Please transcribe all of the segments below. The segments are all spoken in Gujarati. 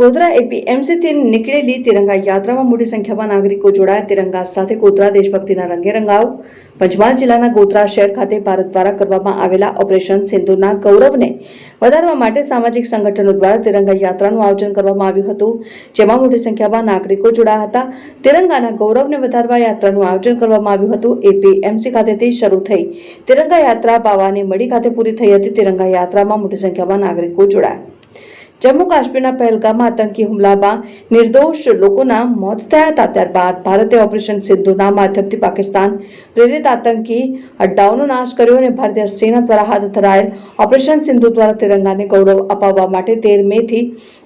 ગોધરા એપીએમસીથી નીકળેલી તિરંગા યાત્રામાં મોટી સંખ્યામાં નાગરિકો જોડાયા. તિરંગા સાથે ગોધરા દેશભક્તિના રંગે રંગાવ પંચમહાલ જિલ્લાના ગોધરા શહેર ખાતે ભારત દ્વારા કરવામાં આવેલા ઓપરેશન સિંધુના ગૌરવને વધારવા માટે સામાજિક સંગઠનો દ્વારા તિરંગા યાત્રાનું આયોજન કરવામાં આવ્યું હતું. જેમાં મોટી સંખ્યામાં નાગરિકો જોડાયા હતા. તિરંગાના ગૌરવને વધારવા યાત્રાનું આયોજન કરવામાં આવ્યું હતું. એપીએમસી ખાતેથી શરૂ થઈ તિરંગા યાત્રા બાવાની મડી ખાતે પૂરી થઈ હતી. તિરંગા યાત્રામાં મોટી સંખ્યામાં નાગરિકો જોડાયા. જમ્મુ કાશ્મીરના પહેલગામમાં આતંકી હુમલામાં નિર્દોષ લોકોના મોત થયા હતા. ત્યારબાદ ભારતે ઓપરેશન સિંધુના માધ્યમથી પાકિસ્તાન પ્રેરિત આતંકી અડ્ડાઓનો નાશ કર્યો અને ભારતીય સેના દ્વારા હાથ ધરાયેલ ઓપરેશન સિંધુ દ્વારા તિરંગાને ગૌરવ અપાવવા માટે તેર મે થી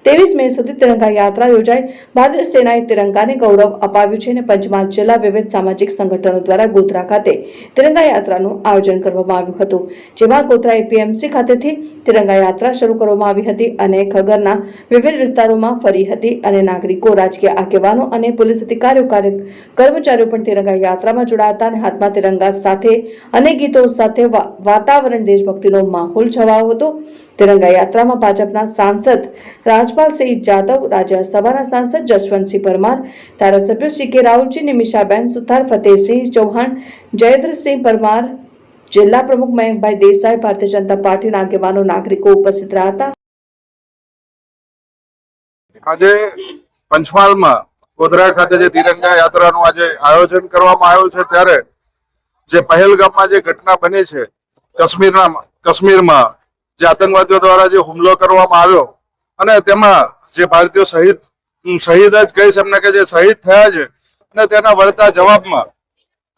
ત્રેવીસ મે સુધી તિરંગા યાત્રા યોજાઈ. ભારતીય સેનાએ તિરંગાને ગૌરવ અપાવ્યું છે અને પંચમહાલ જિલ્લા વિવિધ સામાજિક સંગઠનો દ્વારા ગોધરા ખાતે તિરંગા યાત્રાનું આયોજન કરવામાં આવ્યું હતું, જેમાં ગોધરા એપીએમસી ખાતેથી તિરંગા યાત્રા શરૂ કરવામાં આવી હતી. અને ખગરના વિવિધ વિસ્તારોમાં ફરી હતી અને નાગરિકો, રાજકીય આગેવાનો અને પોલીસ અધિકારીઓ કર્મચારીઓ પણ તિરંગા યાત્રામાં જોડાયા અને હાથમાં તિરંગા સાથે અને ગીતો સાથે વાતાવરણ દેશભક્તિનો માહોલ છવાયો હતો. તિરંગા યાત્રામાં ભાજપના સાંસદ રાજપાલસિંહ જાદવ, રાજ્યસભાના સાંસદ જસવંતસિંહ પરમાર, ધારાસભ્યો સી કે રાહુલજી, નિમિષાબેન સુથાર, ફતેહસિંહ ચૌહાણ, જયેન્દ્રસિંહ પરમાર, જિલ્લા પ્રમુખ મયંકભાઈ દેસાઈ, ભારતીય જનતા પાર્ટીના આગેવાનો, નાગરિકો ઉપસ્થિત રહ્યા હતા. આજે પંચમહાલમાં ગોધરા ખાતે જે તિરંગા યાત્રાનું આજે આયોજન કરવામાં આવ્યું છે ત્યારે જે પહેલગામમાં જે ઘટના બની છે, કાશ્મીરના, કાશ્મીરમાં જે આતંકવાદીઓ દ્વારા જે હુમલો કરવામાં આવ્યો અને તેમાં જે ભારતીયો શહીદ શહીદ જ કહીશ એમને કે જે શહીદ થયા છે અને તેના વળતા જવાબમાં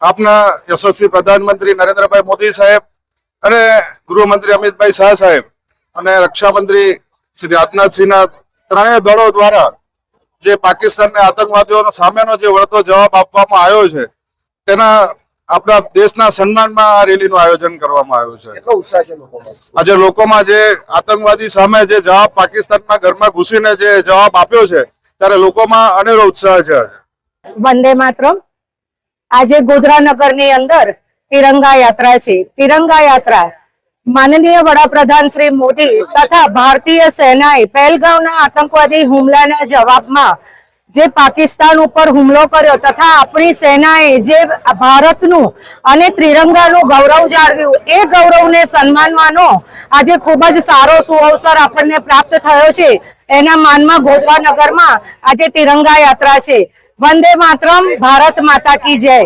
આપના યશસ્વી પ્રધાનમંત્રી નરેન્દ્રભાઈ મોદી સાહેબ અને ગૃહમંત્રી અમિતભાઈ શાહ સાહેબ અને રક્ષામંત્રી શ્રી રાજનાથસિંહના ત્રણેય દળો દ્વારા જે પાકિસ્તાનને આતંકવાદીઓનો સામેનો જે વળતો જવાબ આપવામાં આવ્યો છે તેના આપણા દેશના સન્માનમાં આ રેલીનું આયોજન કરવામાં આવ્યું છે. આજે લોકોમાં જે આતંકવાદી સામે જે જવાબ પાકિસ્તાનના ઘરમાં ઘૂસીને જે જવાબ આપ્યો છે ત્યારે લોકોમાં અનેરો ઉત્સાહ છે. વંદે માતરમ. આજે ગોધરા નગરની અંદર તિરંગા યાત્રા છે. તિરંગા યાત્રા માનનીય વડાપ્રધાન શ્રી મોદી તથા ભારતીય સેનાએ પહેલગાંવના આતંકવાદી હુમલાના જવાબમાં જે પાકિસ્તાન ઉપર હુમલો કર્યો તથા આપણી સેનાએ જે ભારતનું અને ત્રિરંગાનું ગૌરવ જાળવ્યું, એ ગૌરવને સન્માનવાનો આજે ખૂબ જ સારો સુઅવસર આપણને પ્રાપ્ત થયો છે. એના માનમાં ગોધવાનગરમાં આજે તિરંગા યાત્રા છે. વંદે માતરમ, ભારત માતા કી જય.